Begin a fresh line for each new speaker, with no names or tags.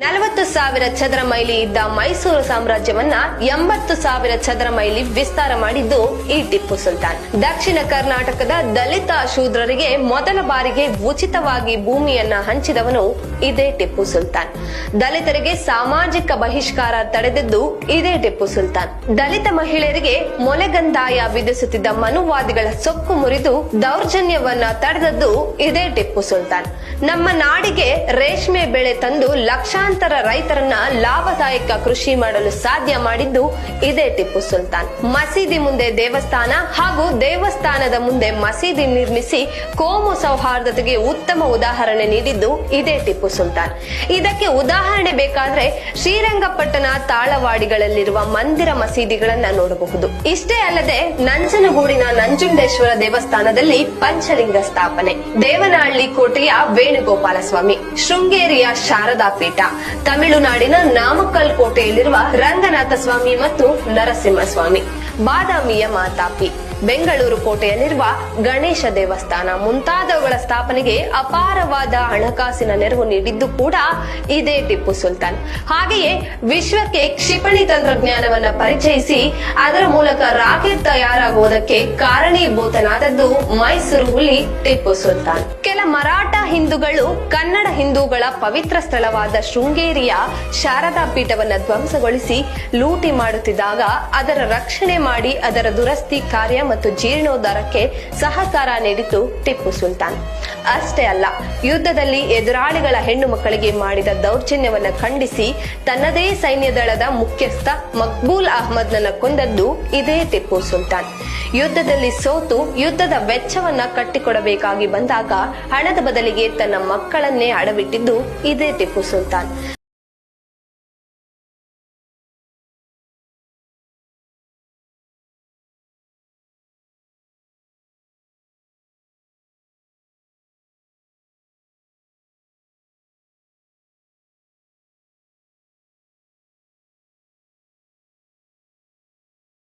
ನಲವತ್ತು ಸಾವಿರ ಚದರ ಮೈಲಿ ಇದ್ದ ಮೈಸೂರು ಸಾಮ್ರಾಜ್ಯವನ್ನ ಎಂಬತ್ತು ಸಾವಿರ ಚದರ ಮೈಲಿ ವಿಸ್ತಾರ ಮಾಡಿದ್ದು ಈ ಟಿಪ್ಪು ಸುಲ್ತಾನ್. ದಕ್ಷಿಣ ಕರ್ನಾಟಕದ ದಲಿತ ಶೂದ್ರರಿಗೆ ಮೊದಲ ಬಾರಿಗೆ ಉಚಿತವಾಗಿ ಭೂಮಿಯನ್ನ ಹಂಚಿದವನು ಇದೇ ಟಿಪ್ಪು ಸುಲ್ತಾನ್. ದಲಿತರಿಗೆ ಸಾಮಾಜಿಕ ಬಹಿಷ್ಕಾರ ತಡೆದಿದ್ದು ಇದೇ ಟಿಪ್ಪು ಸುಲ್ತಾನ್. ದಲಿತ ಮಹಿಳೆಯರಿಗೆ ಮೊಲೆಗಂದಾಯ ವಿಧಿಸುತ್ತಿದ್ದ ಮನುವಾದಿಗಳ ಸೊಕ್ಕು ಮುರಿದು ದೌರ್ಜನ್ಯವನ್ನ ತಡೆದದ್ದು ಇದೇ ಟಿಪ್ಪು ಸುಲ್ತಾನ್. ನಮ್ಮ ನಾಡಿಗೆ ರೇಷ್ಮೆ ಬೆಳೆ ತಂದು ಲಕ್ಷಾಂತರ ರೈತರನ್ನ ಲಾಭದಾಯಕ ಕೃಷಿ ಮಾಡಲು ಸಾಧ್ಯ ಮಾಡಿದ್ದು ಇದೇ ಟಿಪ್ಪು ಸುಲ್ತಾನ್. ಮಸೀದಿ ಮುಂದೆ ದೇವಸ್ಥಾನ ಹಾಗೂ ದೇವಸ್ಥಾನದ ಮುಂದೆ ಮಸೀದಿ ನಿರ್ಮಿಸಿ ಕೋಮು ಸೌಹಾರ್ದತೆಗೆ ಉತ್ತಮ ಉದಾಹರಣೆ ನೀಡಿದ್ದು ಇದೇ ಟಿಪ್ಪು ಸುಲ್ತಾನ್. ಇದಕ್ಕೆ ಉದಾಹರಣೆ ಬೇಕಾದ್ರೆ ಶ್ರೀರಂಗಪಟ್ಟಣ ತಾಳವಾಡಿಗಳಲ್ಲಿರುವ ಮಂದಿರ ಮಸೀದಿಗಳನ್ನ ನೋಡಬಹುದು. ಇಷ್ಟೇ ಅಲ್ಲದೆ ನಂಜನಗೂಡಿನ ನಂಜುಂಡೇಶ್ವರ ದೇವಸ್ಥಾನದಲ್ಲಿ ಪಂಚಲಿಂಗ ಸ್ಥಾಪನೆ. ದೇವನಹಳ್ಳಿ ಕೋಟೆಯ ವೇಣುಗೋಪಾಲ ಸ್ವಾಮಿ ಶೃಂಗೇರಿಯ ಶಾರದಾ ಪೀಠ ತಮಿಳುನಾಡಿನ ನಾಮಕ್ಕಲ್ ಕೋಟೆಯಲ್ಲಿರುವ ರಂಗನಾಥ ಸ್ವಾಮಿ ಮತ್ತು ನರಸಿಂಹ ಸ್ವಾಮಿ ಬಾದಾಮಿಯ ಮಾತಾಪಿ. ಬೆಂಗಳೂರು ಕೋಟೆಯಲ್ಲಿರುವ ಗಣೇಶ ದೇವಸ್ಥಾನ ಮುಂತಾದವುಗಳ ಸ್ಥಾಪನೆಗೆ ಅಪಾರವಾದ ಹಣಕಾಸಿನ ನೆರವು ನೀಡಿದ್ದು ಕೂಡ ಇದೇ ಟಿಪ್ಪು ಸುಲ್ತಾನ್. ಹಾಗೆಯೇ ವಿಶ್ವಕ್ಕೆ ಕ್ಷಿಪಣಿ ತಂತ್ರಜ್ಞಾನವನ್ನ ಪರಿಚಯಿಸಿ ಅದರ ಮೂಲಕ ರಾಕೆಟ್ ತಯಾರಾಗುವುದಕ್ಕೆ ಕಾರಣೀಭೂತನಾದದ್ದು ಮೈಸೂರು ಹುಲಿ ಟಿಪ್ಪು ಸುಲ್ತಾನ್. ಕೆಲ ಮರಾಠ ಹಿಂದೂಗಳು ಕನ್ನಡ ಹಿಂದೂಗಳ ಪವಿತ್ರ ಸ್ಥಳವಾದ ಶೃಂಗೇರಿಯ ಶಾರದಾ ಪೀಠವನ್ನು ಧ್ವಂಸಗೊಳಿಸಿ ಲೂಟಿ ಮಾಡುತ್ತಿದ್ದಾಗ ಅದರ ರಕ್ಷಣೆ ಮಾಡಿ ಅದರ ದುರಸ್ತಿ ಕಾರ್ಯ ಮತ್ತು ಜೀರ್ಣೋದ್ಧಾರಕ್ಕೆ ಸಹಕಾರ ನೀಡಿತು ಟಿಪ್ಪು ಸುಲ್ತಾನ್. ಅಷ್ಟೇ ಅಲ್ಲ, ಯುದ್ಧದಲ್ಲಿ ಎದುರಾಳಿಗಳ ಹೆಣ್ಣು ಮಕ್ಕಳಿಗೆ ಮಾಡಿದ ದೌರ್ಜನ್ಯವನ್ನು ಖಂಡಿಸಿ ತನ್ನದೇ ಸೈನ್ಯ ದಳದ ಮುಖ್ಯಸ್ಥ ಮಕ್ಬೂಲ್ ಅಹ್ಮದ್ನನ್ನ ಕೊಂದದ್ದು ಇದೇ ಟಿಪ್ಪು ಸುಲ್ತಾನ್. ಯುದ್ಧದಲ್ಲಿ ಸೋತು ಯುದ್ಧದ ವೆಚ್ಚವನ್ನ ಕಟ್ಟಿಕೊಡಬೇಕಾಗಿ ಬಂದಾಗ ಹಣದ ಬದಲಿಗೆ ತನ್ನ ಮಕ್ಕಳನ್ನೇ ಅಡವಿಟ್ಟಿದ್ದು ಇದೇ ಟಿಪ್ಪು ಸುಲ್ತಾನ್.